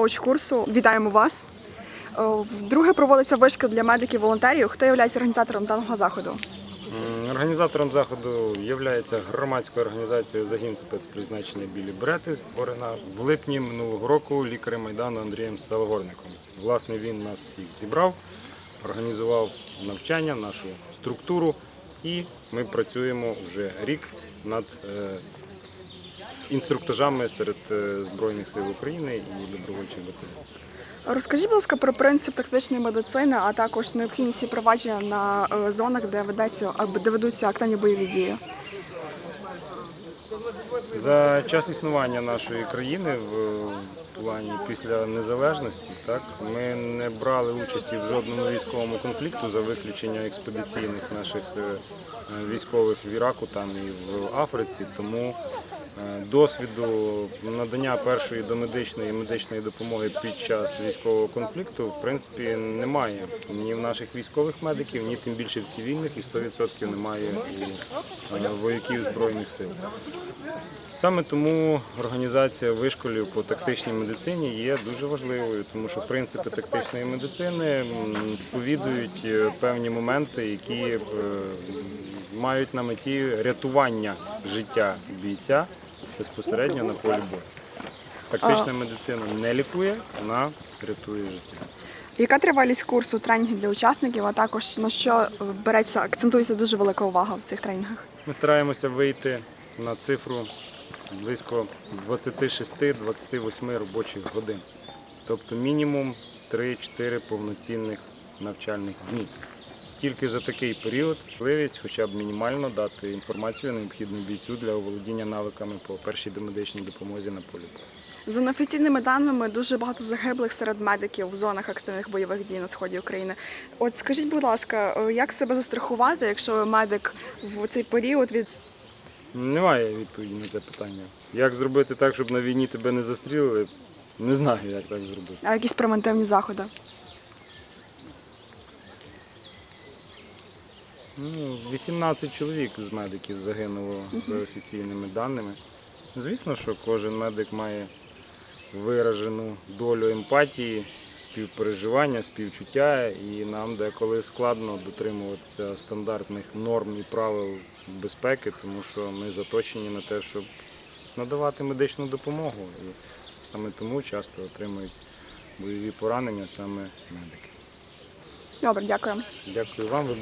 Уч курсу. Вітаємо вас. Е, Вдруге проводиться вишка для медиків-волонтерів. Хто є організатором даного заходу? Організатором заходу є громадська організація Загін спецпризначення Білі Брети, створена в липні минулого року лікарем Майдану Андрієм Салогорником. Власне, він нас всіх зібрав, організував навчання, нашу структуру, і ми працюємо вже рік над е, інструктажами серед е, Збройних сил України і добровольчих батальйонів. Розкажіть, будь ласка, про принцип тактичної медицини, а також необхідність її провадження на е, зонах, де ведеться або де ведуться активні бойові дії. За час існування нашої країни в плані після незалежності, так ми не брали участі в жодному військовому конфлікту за виключення експедиційних наших е, військових в Іраку там і в Африці. Тому е, досвіду надання першої домедичної медичної допомоги під час військового конфлікту в принципі немає ні в наших військових медиків, ні тим більше в цивільних, і 100% немає у е, вояків збройних сил. Саме тому організація вишколів по тактичній медицині є дуже важливою, тому що принципи тактичної медицини сповідують е, певні моменти, які е, мають на меті рятування життя бійця безпосередньо на полі бою. Тактична медицина не лікує, вона рятує життя. Яка тривалість курсу тренінгів для учасників, а також на що береться, акцентується дуже велика увага в цих тренінгах? Ми стараємося вийти на цифру близько 26-28 робочих годин. Тобто мінімум 3-4 повноцінних навчальних дні. Тільки за такий період можливість хоча б мінімально дати інформацію необхідну бійцю для оволодіння навиками по першій домедичній допомозі на полі. За неофіційними даними, дуже багато загиблих серед медиків в зонах активних бойових дій на сході України. От скажіть, будь ласка, е, як себе застрахувати, якщо медик в цей період від Немає відповіді на це питання. Як зробити так, щоб на війні тебе не застрілили? Не знаю, як так зробити. а якісь превентивні заходи? Ну, 18 чоловік з медиків загинуло за офіційними даними. Звісно, що кожен медик має виражену долю емпатії, співпереживання, співчуття, і нам деколи складно дотримуватися стандартних норм і правил безпеки, тому що ми заточені на те, щоб надавати медичну допомогу. І саме тому часто отримують бойові поранення саме медики. Добре, дякую. Дякую вам.